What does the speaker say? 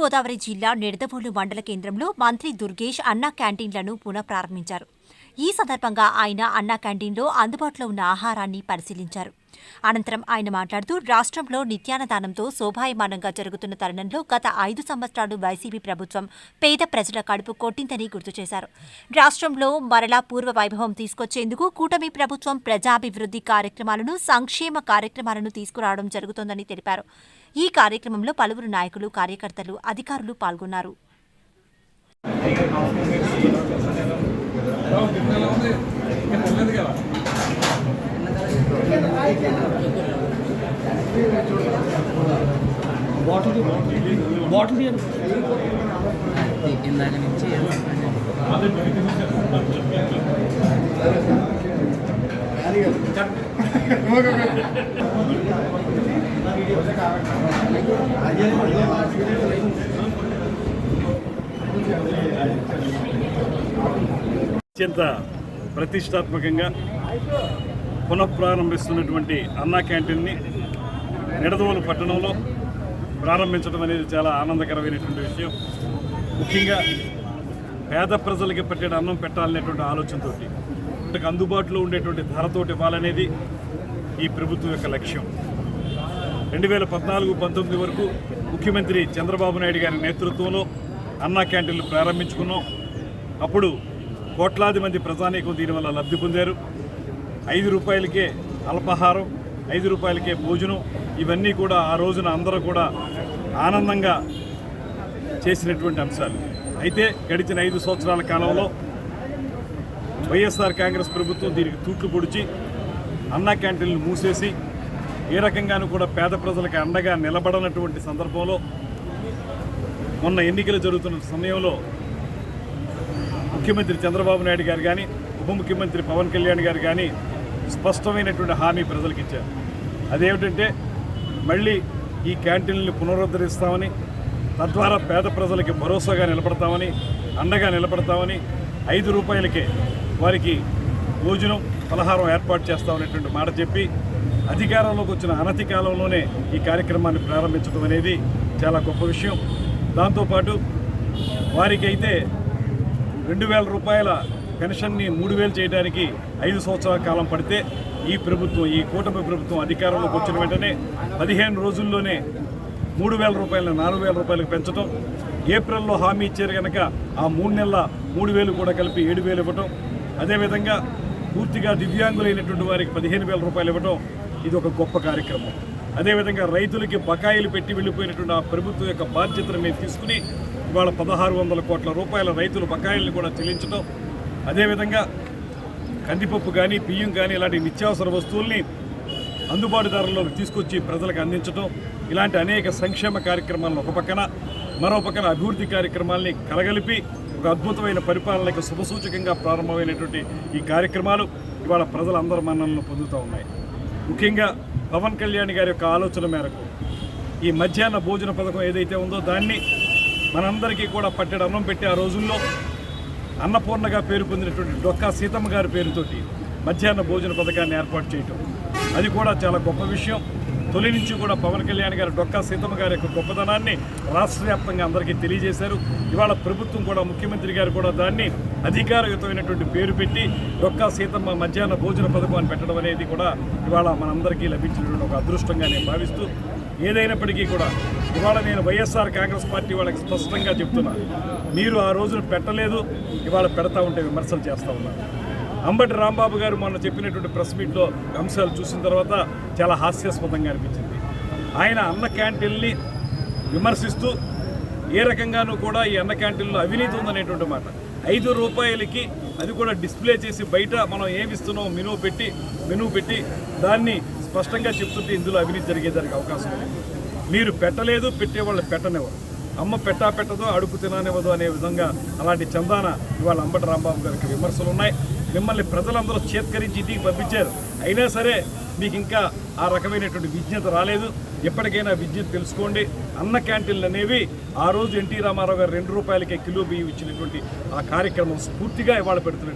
గోదావరి జిల్లా నిడదవోలు మండల కేంద్రంలో మంత్రి దుర్గేష్ అన్నా క్యాంటీన్లను పునఃప్రారంభించారు ఈ సందర్భంగా ఆయన అన్నా క్యాంటీన్లో అందుబాటులో ఉన్న ఆహారాన్ని పరిశీలించారు. అనంతరం ఆయన మాట్లాడుతూ రాష్ట్రంలో నిత్యాన్నదానంతో శోభాయమానంగా జరుగుతున్న తరుణంలో గత ఐదు సంవత్సరాలు వైసీపీ ప్రభుత్వం పేద ప్రజల కడుపు కొట్టిందని గుర్తు చేశారు. రాష్ట్రంలో మరలా పూర్వ వైభవం తీసుకొచ్చేందుకు కూటమి ప్రభుత్వం ప్రజాభివృద్ధి కార్యక్రమాలను సంక్షేమ కార్యక్రమాలను తీసుకురావడం జరుగుతోందని తెలిపారు. ఈ కార్యక్రమంలో పలువురు నాయకులు కార్యకర్తలు అధికారులు పాల్గొన్నారు. బాటిల్ బాటిల్ ఇందాక నుంచి అత్యంత ప్రతిష్టాత్మకంగా పునఃప్రారంభిస్తున్నటువంటి అన్నా క్యాంటీన్ని నిడదవోలు పట్టణంలో ప్రారంభించడం అనేది చాలా ఆనందకరమైనటువంటి విషయం. ముఖ్యంగా పేద ప్రజలకి పట్టిన అన్నం పెట్టాలనేటువంటి ఆలోచనతో అందుబాటులో ఉండేటువంటి ధరతోటి ఇవ్వాలనేది ఈ ప్రభుత్వం యొక్క లక్ష్యం. రెండు వేల పద్నాలుగు పంతొమ్మిది వరకు ముఖ్యమంత్రి చంద్రబాబు నాయుడు గారి నేతృత్వంలో అన్నా క్యాంటీన్లు ప్రారంభించుకున్నాం. అప్పుడు కోట్లాది మంది ప్రజానీకం దీనివల్ల లబ్ధి పొందారు. ఐదు రూపాయలకే అల్పాహారం ఐదు రూపాయలకే భోజనం ఇవన్నీ కూడా ఆ రోజున అందరూ కూడా ఆనందంగా చేసినటువంటి అంశాలు. అయితే గడిచిన ఐదు సంవత్సరాల కాలంలో వైఎస్ఆర్ కాంగ్రెస్ ప్రభుత్వం దీనికి తూట్లు పొడిచి అన్నా క్యాంటీన్లు మూసేసి ఏ రకంగానూ కూడా పేద ప్రజలకు అండగా నిలబడనటువంటి సందర్భంలో మొన్న ఎన్నికలు జరుగుతున్న సమయంలో ముఖ్యమంత్రి చంద్రబాబు నాయుడు గారు కానీ ఉప ముఖ్యమంత్రి పవన్ కళ్యాణ్ గారు కానీ స్పష్టమైనటువంటి హామీ ప్రజలకు ఇచ్చారు. అదేమిటంటే మళ్ళీ ఈ క్యాంటీన్లు పునరుద్ధరిస్తామని తద్వారా పేద ప్రజలకి భరోసాగా నిలబడతామని అండగా నిలబడతామని ఐదు రూపాయలకే వారికి భోజనం పలహారం ఏర్పాటు చేస్తామనేటువంటి మాట చెప్పి అధికారంలోకి వచ్చిన అనతి కాలంలోనే ఈ కార్యక్రమాన్ని ప్రారంభించడం అనేది చాలా గొప్ప విషయం. దాంతోపాటు వారికి అయితే రెండు వేల రూపాయల పెన్షన్ని మూడు వేలు చేయడానికి ఐదు సంవత్సరాల కాలం పడితే ఈ ప్రభుత్వం ఈ కూటమి ప్రభుత్వం అధికారంలోకి వచ్చిన వెంటనే పదిహేను రోజుల్లోనే మూడు వేల రూపాయలను నాలుగు వేల రూపాయలకు పెంచడం ఏప్రిల్లో హామీ ఇచ్చారు కనుక ఆ మూడు నెలల మూడు వేలు కూడా కలిపి ఏడు వేలు ఇవ్వటం. అదేవిధంగా పూర్తిగా దివ్యాంగులైనటువంటి వారికి పదిహేను వేల రూపాయలు ఇవ్వటం. ఇది ఒక గొప్ప కార్యక్రమం. అదేవిధంగా రైతులకి బకాయిలు పెట్టి వెళ్ళిపోయినటువంటి ఆ ప్రభుత్వం యొక్క బాధ్యతను మేము తీసుకుని ఇవాళ పదహారు వందల కోట్ల రూపాయల రైతుల బకాయిలను కూడా చెల్లించడం అదేవిధంగా కందిపప్పు కానీ బియ్యం కానీ ఇలాంటి నిత్యావసర వస్తువుల్ని అందుబాటు ధరల్లోకి తీసుకొచ్చి ప్రజలకు అందించడం ఇలాంటి అనేక సంక్షేమ కార్యక్రమాలను ఒక పక్కన మరో పక్కన అభివృద్ధి కార్యక్రమాల్ని కలగలిపి ఒక అద్భుతమైన పరిపాలనకు శుభసూచకంగా ప్రారంభమైనటువంటి ఈ కార్యక్రమాలు ఇవాళ ప్రజలందరి మన్నలను పొందుతూ ఉన్నాయి. ముఖ్యంగా పవన్ కళ్యాణ్ గారి యొక్క ఆలోచన మేరకు ఈ మధ్యాహ్న భోజన పథకం ఏదైతే ఉందో దాన్ని మనందరికీ కూడా పట్టెడు అన్నం పెట్టి ఆ రోజుల్లో అన్నపూర్ణగా పేరు పొందినటువంటి డొక్కా సీతమ్మ గారి పేరుతోటి మధ్యాహ్న భోజన పథకాన్ని ఏర్పాటు చేయటం. అది కూడా చాలా గొప్ప విషయం. తొలి నుంచి కూడా పవన్ కళ్యాణ్ గారు డొక్కా సీతమ్మ గారి యొక్క గొప్పతనాన్ని రాష్ట్ర వ్యాప్తంగా అందరికీ తెలియజేశారు. ఇవాళ ప్రభుత్వం కూడా ముఖ్యమంత్రి గారు కూడా దాన్ని అధికారయుతమైనటువంటి పేరు పెట్టి డొక్కా సీతమ్మ మధ్యాహ్న భోజన పథకం అని పెట్టడం అనేది కూడా ఇవాళ మనందరికీ లభించినటువంటి ఒక అదృష్టంగా నేను భావిస్తూ ఏదైనప్పటికీ కూడా ఇవాళ నేను వైఎస్ఆర్ కాంగ్రెస్ పార్టీ వాళ్ళకి స్పష్టంగా చెప్తున్నా. మీరు ఆ రోజున పెట్టలేదు ఇవాళ పెడతా ఉంటే విమర్శలు చేస్తూ ఉన్నారు. అంబటి రాంబాబు గారు మొన్న చెప్పినటువంటి ప్రెస్ మీట్లో అంశాలు చూసిన తర్వాత చాలా హాస్యాస్పదంగా అనిపించింది. ఆయన అన్న క్యాంటీన్ని విమర్శిస్తూ ఏ రకంగానూ కూడా ఈ అన్న క్యాంటీన్లో అవినీతి ఉందనేటువంటి మాట. ఐదు రూపాయలకి అది కూడా డిస్ప్లే చేసి బయట మనం ఏమిస్తున్నాం మెనూ పెట్టి మెనూ పెట్టి దాన్ని స్పష్టంగా చెప్తుంటే ఇందులో అవినీతి జరిగేదానికి అవకాశం లేదు మీరు పెట్టలేదు పెట్టేవాళ్ళు పెట్టనివ్వరు. అమ్మ పెట్టా పెట్టదో అడుగు తిననివ్వదు అనే విధంగా అలాంటి చందాన ఇవాళ అంబటి రాంబాబు గారికి విమర్శలు ఉన్నాయి మిమ్మల్ని ప్రజలందరూ చేత్కరించి ఇంటికి పంపించారు. అయినా సరే మీకు ఇంకా ఆ రకమైనటువంటి విజ్ఞత రాలేదు. ఎప్పటికైనా విద్యుత్ తెలుసుకోండి. అన్న క్యాంటీన్లు అనేవి ఆ రోజు ఎన్టీ రామారావు గారు రెండు రూపాయలకే కిలో బియ్యం ఇచ్చినటువంటి ఆ కార్యక్రమం స్ఫూర్తిగా ఇవాళ పెడుతున్నటువంటి